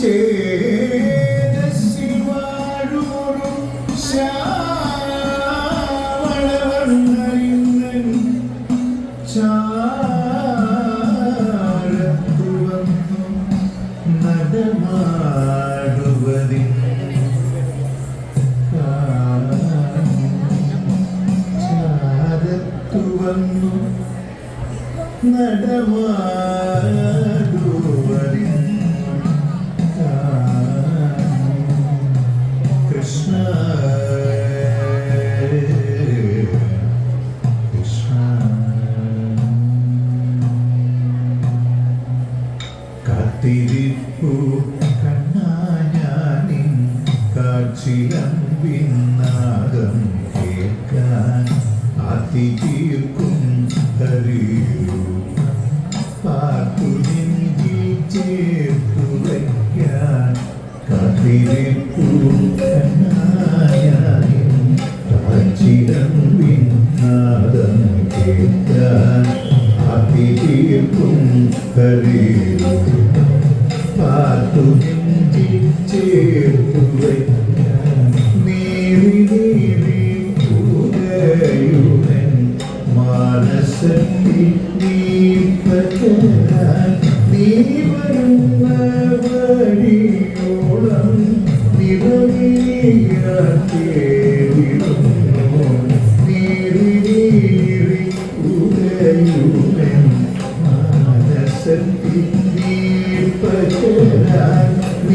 ചേതസ്സിൽ വാഴൂറും ശ്യാമളവർണരിന്നൻ ചാരത്തുവന്നു. നടമാടുവതിൻ ചാരത്തുവന്നു. നടമാടുവതിൻ കാത്തിരിപ്പു കണ്ണാഞ്ഞാനിൻ കാഴ്ചിലം പിന്നാകം കേൾക്കാൻ അതിതീർക്കും ഹരിയൂ പാർത്തു നെഞ്ചിൽ ചേർത്തു വയ്ക്കാൻ കാത്തിരിപ്പു കേൾക്കാൻ അതിതീർക്കും ഹരിയൂ പാർത്തു നെഞ്ചിൽ ചേർത്തു ഉദയുമൻ മാനസത്തിൽ നീ പകരാൻ നീ വരുന്ന വഴിയോളം നിറവിയാത്തേടിടുന്നു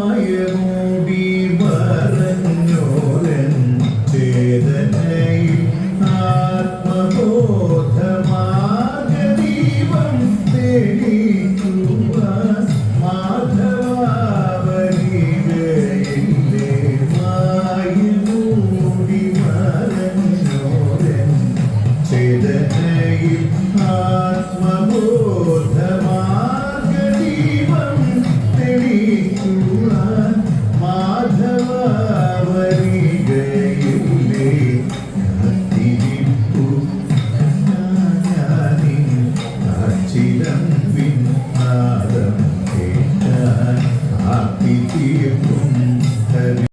വരുന്ന